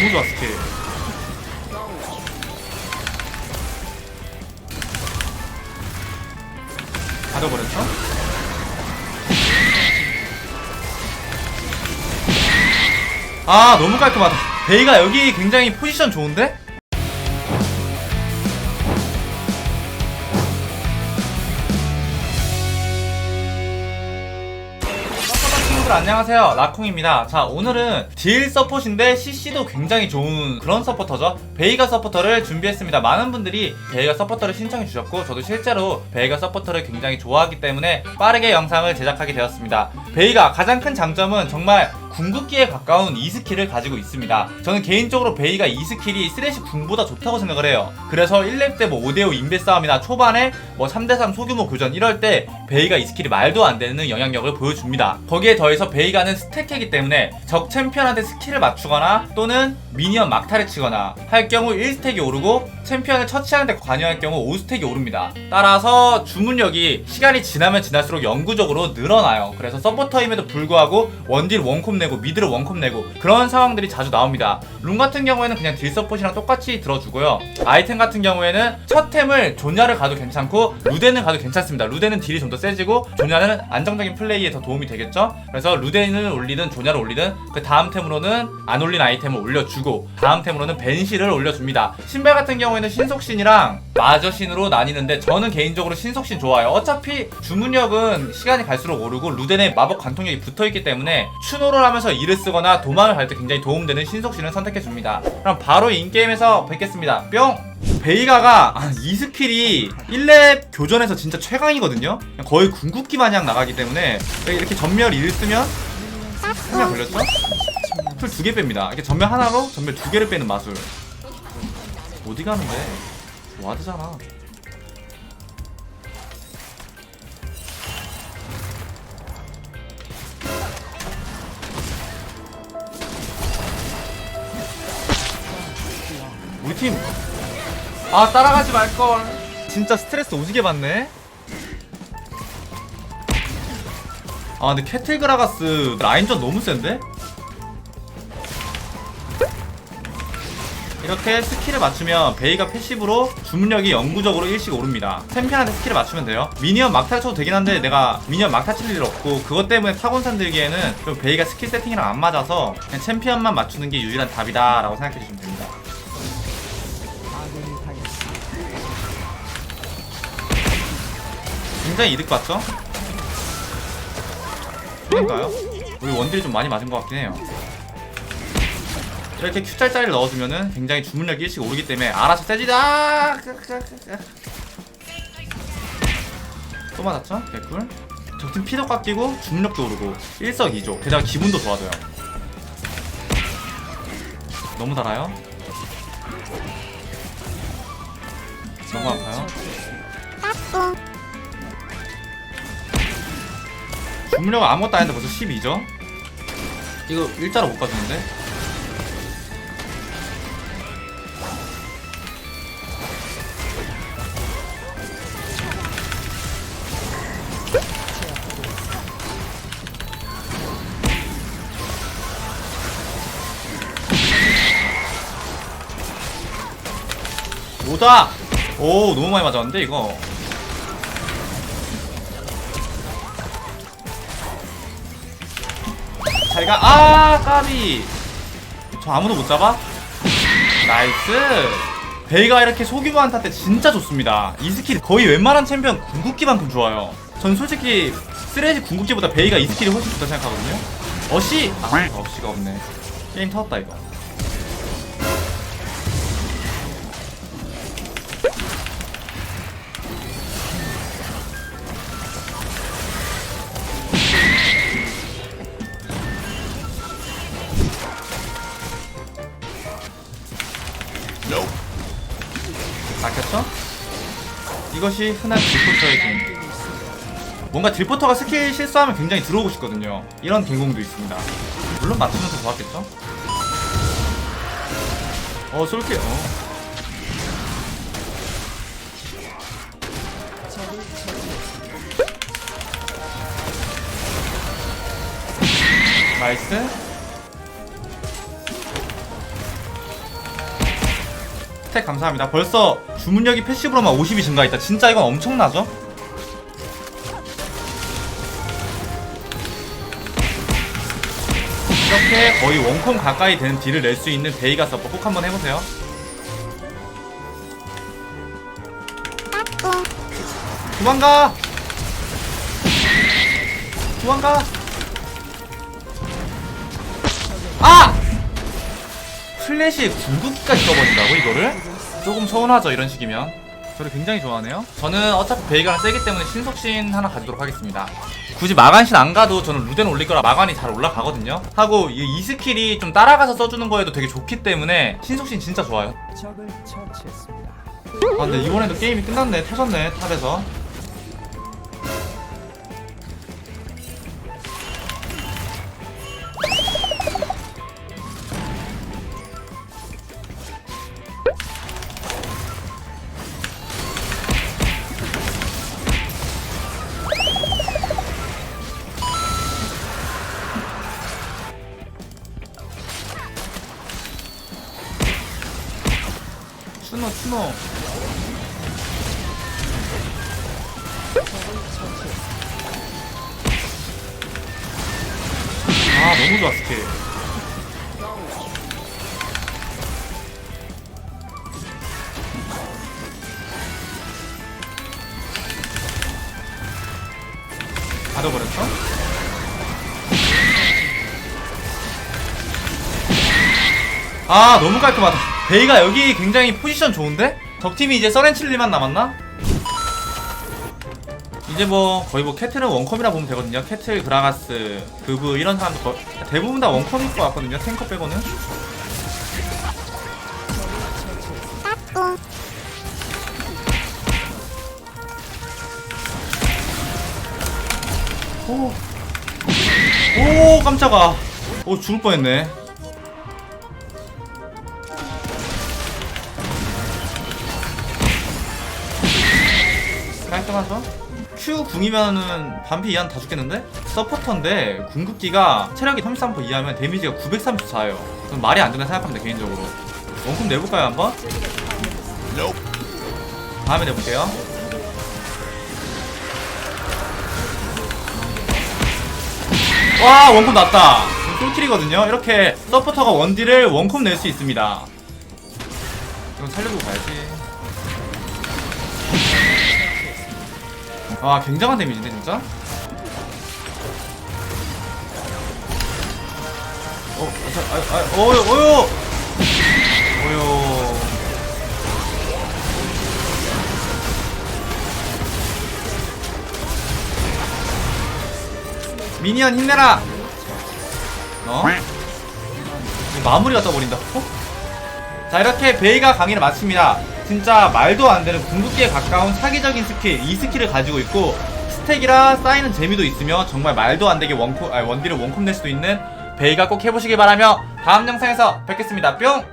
너무 좋아 스킬 가져버렸죠? 아 너무 깔끔하다 베이가 여기 굉장히 포지션 좋은데? 친구들 안녕하세요. 라콩입니다. 자 오늘은 딜 서폿인데 CC도 굉장히 좋은 그런 서포터죠. 베이가 서포터를 준비했습니다. 많은 분들이 베이가 서포터를 신청해 주셨고 저도 실제로 베이가 서포터를 굉장히 좋아하기 때문에 빠르게 영상을 제작하게 되었습니다. 베이가 가장 큰 장점은 정말 궁극기에 가까운 이 스킬을 가지고 있습니다. 저는 개인적으로 베이가 이 스킬이 쓰레쉬 궁보다 좋다고 생각을 해요. 그래서 1렙 때 뭐 5대5 인베 싸움이나 초반에 뭐 3대3 소규모 교전 이럴 때 베이가 이 스킬이 말도 안 되는 영향력을 보여줍니다. 거기에 더해서 베이가는 스택이기 때문에 적 챔피언한테 스킬을 맞추거나 또는 미니언 막타를 치거나 할 경우 1스택이 오르고 챔피언을 처치하는데 관여할 경우 5스택이 오릅니다. 따라서 주문력이 시간이 지나면 지날수록 영구적으로 늘어나요. 그래서 서포터임에도 불구하고 원딜 원콤 내고 미드를 원콤 내고 그런 상황들이 자주 나옵니다. 룸 같은 경우에는 그냥 딜 서폿이랑 똑같이 들어주고요. 아이템 같은 경우에는 첫 템을 존야를 가도 괜찮고 루덴을 가도 괜찮습니다. 루덴은 딜이 좀 더 세지고 존야는 안정적인 플레이에 더 도움이 되겠죠. 그래서 루덴을 올리든 존야를 올리든 그 다음 템으로는 안 올린 아이템을 올려주고 다음 템으로는 벤시를 올려줍니다. 신발 같은 경우에는 신속신이랑 마저신으로 나뉘는데 저는 개인적으로 신속신 좋아요. 어차피 주문력은 시간이 갈수록 오르고 루덴의 마법 관통력이 붙어있기 때문에 추노를 하면서 일을 쓰거나 도망을 갈 때 굉장히 도움되는 신속신을 선택해줍니다. 그럼 바로 인게임에서 뵙겠습니다. 뿅! 베이가가 아, 이 스킬이 1렙 교전에서 진짜 최강이거든요? 거의 궁극기 마냥 나가기 때문에 이렇게 전멸 1 쓰면 한명 걸렸죠? 풀 두 개 뺍니다. 이렇게 전멸 하나로 전멸 두 개를 빼는 마술. 어디 가는데? 와드잖아. 팀. 아 따라가지 말걸. 진짜 스트레스 오지게 받네. 아 근데 캐틀그라가스 라인전 너무 센데? 이렇게 스킬을 맞추면 베이가 패시브로 주문력이 영구적으로 일씩 오릅니다. 챔피언한테 스킬을 맞추면 돼요. 미니언 막타 쳐도 되긴 한데 내가 미니언 막타 칠 일 없고 그것 때문에 타곤산 들기에는 좀 베이가 스킬 세팅이랑 안 맞아서 그냥 챔피언만 맞추는 게 유일한 답이다 라고 생각해 주시면 됩니다. 굉장히 이득 봤죠? 그런가요? 우리 원딜이 좀 많이 맞은 것 같긴 해요. 이렇게 Q짤짜리를 넣어주면은 굉장히 주문력이 일씩 오르기 때문에 알아서 세지다. 또 맞았죠? 개꿀. 적팀 피도 깎이고 주문력도 오르고 일석이조. 게다가 기분도 좋아져요. 너무 달아요. 너무 아파요. 주문력 아무것도 아닌데 벌써 12죠? 이거 일자로 못 가주는데? 오다! 오 너무 많이 맞았는데 이거 잘가 아 까비. 저 아무도 못 잡아? 나이스. 베이가 이렇게 소규모 한타 때 진짜 좋습니다. 이 스킬 거의 웬만한 챔피언 궁극기만큼 좋아요. 전 솔직히 쓰레기 궁극기보다 베이가 이 스킬이 훨씬 좋다 생각하거든요. 어시? 아 어시가 없네. 게임 터졌다 이거 이것이 흔한 딜포터의 갱. 뭔가 딜포터가 스킬 실수하면 굉장히 들어오고 싶거든요. 이런 갱공도 있습니다. 물론 맞추면 더 좋았겠죠? 어, 쏠게, 어. 나이스. 스택 감사합니다. 벌써 주문력이 패시브로만 50이 증가했다. 진짜 이건 엄청나죠? 이렇게 거의 원콤 가까이 되는 딜을 낼 수 있는 베이가 서퍼 꼭 한번 해보세요. 도망가! 도망가! 아! 플래시 궁극기까지 써버린다고 이거를? 조금 서운하죠 이런 식이면. 저를 굉장히 좋아하네요. 저는 어차피 베이가는 세기 때문에 신속신 하나 가지도록 하겠습니다. 굳이 마간신 안 가도 저는 루덴 올릴 거라 마간이 잘 올라가거든요. 하고 이, 이 스킬이 좀 따라가서 써주는 거에도 되게 좋기 때문에 신속신 진짜 좋아요. 아 근데 이번에도 게임이 끝났네. 터졌네 탑에서 추노 추노. 아 너무 좋아 스킬. 가져버렸어? 아 너무 깔끔하다 베이가 여기 굉장히 포지션 좋은데? 적팀이 이제 서렌칠리만 남았나? 이제 뭐 거의 뭐 캐틀은 원컴이라 보면 되거든요 캐틀, 그라가스, 그브 이런 사람들 거, 대부분 다 원컴일 것 같거든요 탱커 빼고는 오, 오 깜짝아 오 죽을 뻔했네 깔끔하죠? Q 궁이면은 반피 이하는 다 죽겠는데? 서포터인데 궁극기가 체력이 33% 이하면 데미지가 934예요. 그럼 말이 안 된다 생각합니다 개인적으로. 원콤 내볼까요 한번? 다음에 내볼게요. 와 원콤 났다. 솔킬이거든요. 이렇게 서포터가 원딜을 원콤 낼수 있습니다. 이건 살려고 가야지. 아 굉장한 데미지인데 진짜? 어, 아, 자, 아, 아, 어요, 어요, 어요. 미니언 힘내라. 어? 마무리가 떠버린다. 어? 자 이렇게 베이가 강의를 마칩니다 진짜 말도 안 되는 궁극기에 가까운 사기적인 스킬 이 스킬을 가지고 있고 스택이라 쌓이는 재미도 있으며 정말 말도 안 되게 원콤, 아니, 원딜을 원콤 낼 수도 있는 베이가 꼭 해보시길 바라며 다음 영상에서 뵙겠습니다. 뿅